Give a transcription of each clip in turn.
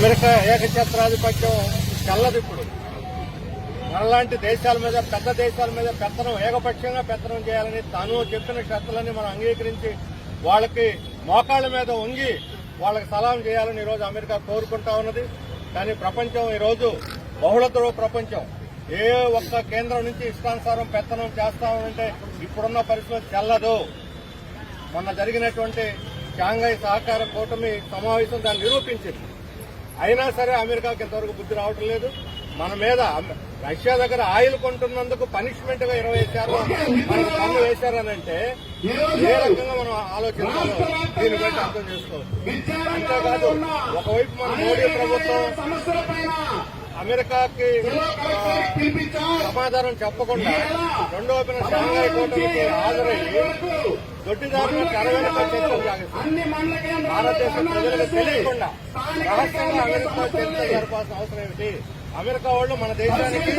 America ఏకఛత్రాధిపత్యం చల్లదు ఇప్పుడు. మనలాంటి దేశాల మీద పెద్ద దేశాల మీద పెత్తనం ఏకపక్షంగా పెత్తనం చేయాలని తాను చెప్పిన షరతులని మనం అంగీకరించి వాళ్ళకి మోకాళ్ళ మీద వంగి వాళ్ళకి సలాం చేయాలని ఈరోజు అమెరికా కోరుకుంటా ఉన్నది. కానీ ప్రపంచం ఈరోజు బహుళ ప్రపంచం. ఏ ఒక్క కేంద్రం నుంచి ఇష్టానుసారం పెత్తనం చేస్తామంటే ఇప్పుడున్న పరిస్థితులు చెల్లదు. మొన్న జరిగినటువంటి షాంఘై సహకార కూటమి సమావేశం దాన్ని నిరూపించింది. అయినా సరే అమెరికాకి ఇంతవరకు బుద్ధి రావటం లేదు. మన మీద రష్యా దగ్గర ఆయిల్ కొంటున్నందుకు పనిష్మెంట్గా ఇరవై శాతం మనకు పన్ను వేశారనంటే ఏ రకంగా మనం ఆలోచించాలో దీన్ని బట్టి అర్థం చేసుకోవచ్చు. అంతేకాదు ఒకవైపు మన మోడీ ప్రభుత్వం అమెరికాకి సమాధానం చెప్పకుండా రెండో వైపున షాంఘాయ్ కూటమికి హాజరయ్యి ప్రజలకు తెలియకుండా రహస్యంగా అమెరికా వాళ్ళు మన దేశానికి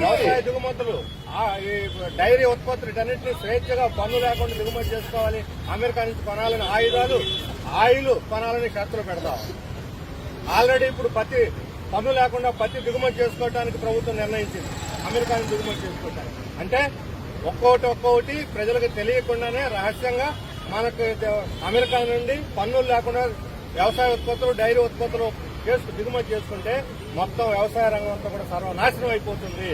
వ్యవసాయ దిగుమతులు డైరీ ఉత్పత్తులు వీటన్నిటిని స్వేచ్ఛగా పన్ను లేకుండా దిగుమతి చేసుకోవాలి. అమెరికా నుంచి కొనాలని ఆయుధాలు ఆయిల్ కొనాలని షరతులు పెడతాం. ఆల్రెడీ ఇప్పుడు పత్తి పన్ను లేకుండా పత్తి దిగుమతి చేసుకోవడానికి ప్రభుత్వం నిర్ణయించింది. అమెరికా నుంచి దిగుమతి చేసుకోవడానికి అంటే ఒక్కొక్కటి ఒక్కొక్కటి ప్రజలకు తెలియకుండానే రహస్యంగా మనకు అమెరికా నుండి పన్నులు లేకుండా వ్యవసాయ ఉత్పత్తులు డైరీ ఉత్పత్తులు చేసుకు దిగుమతి చేసుకుంటే మొత్తం వ్యవసాయ రంగం అంతా కూడా సర్వనాశనం అయిపోతుంది.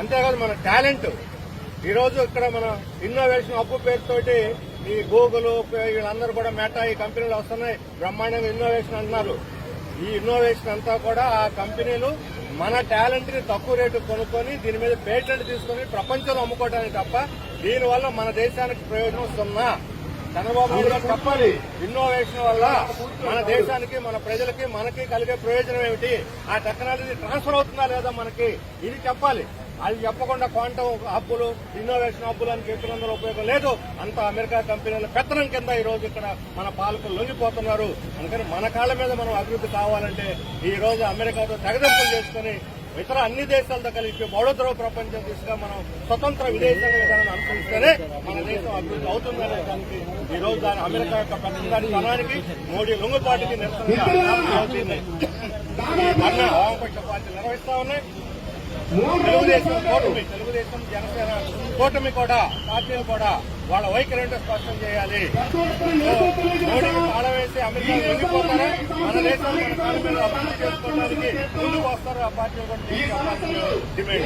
అంతేకాదు మన టాలెంట్. ఈరోజు ఇక్కడ మన ఇన్నోవేషన్ అప్పు పేరుతోటి ఈ గూగుల్ వీళ్ళందరూ కూడా మెటా ఈ కంపెనీలు వస్తున్నాయి. బ్రహ్మాండంగా ఇన్నోవేషన్ అంటున్నారు. ఈ ఇన్నోవేషన్ అంతా కూడా ఆ కంపెనీలు మన టాలెంట్ని తక్కువ రేటు కొనుక్కొని దీని మీద పేటెంట్ తీసుకొని ప్రపంచంలో అమ్ముకోవడానికి తప్ప దీనివల్ల మన దేశానికి ప్రయోజనం సున్నా. చంద్రబాబు నాయుడు గారు చెప్పాలి ఇన్నోవేషన్ వల్ల మన దేశానికి మన ప్రజలకి మనకి కలిగే ప్రయోజనం ఏమిటి? ఆ టెక్నాలజీ ట్రాన్స్ఫర్ అవుతుందా లేదా మనకి? ఇది చెప్పాలి. అది చెప్పకుండా క్వాంటమ్ హబ్బులు ఇన్నోవేషన్ హబ్బులు అని చెప్పినందులో ఉపయోగం లేదు. అంత అమెరికా కంపెనీల పెత్తనం కింద ఈ రోజు ఇక్కడ మన పాలకులు లొంగిపోతున్నారు. అందుకని మన కాళ్ళ మీద మనం అభివృద్ధి కావాలంటే ఈ రోజు అమెరికాతో తెగదెంపులు చేసుకుని ఇతర అన్ని దేశాలతో కలిసి బౌడద్రవ ప్రపంచం దిశగా మనం స్వతంత్ర విదేశాంగ విధానాన్ని అనుసరిస్తేనే మన దేశం అభివృద్ధి అవుతుందనే దానికి ఈ రోజు దాని అమెరికా యొక్క పెద్దదాని ధనానికి మోడీ లొంగుపాటికి ధర్నా వామపక్ష పార్టీలు నిర్వహిస్తా ఉన్నాయి. తెలుగుదేశం కూటమి తెలుగుదేశం జనసేన కూటమి కూడా పార్టీలు కూడా వాళ్ళ వైఖరి స్పష్టం చేయాలి. మోడీకి తాళం వేసి అమెరికా వెళ్ళిపోతారా? మన దేశాన్ని మన కాలం మీద అభివృద్ధి చేసుకోవడానికి ముందుకు వస్తారు. ఆ పార్టీలు కూడా డిమాండ్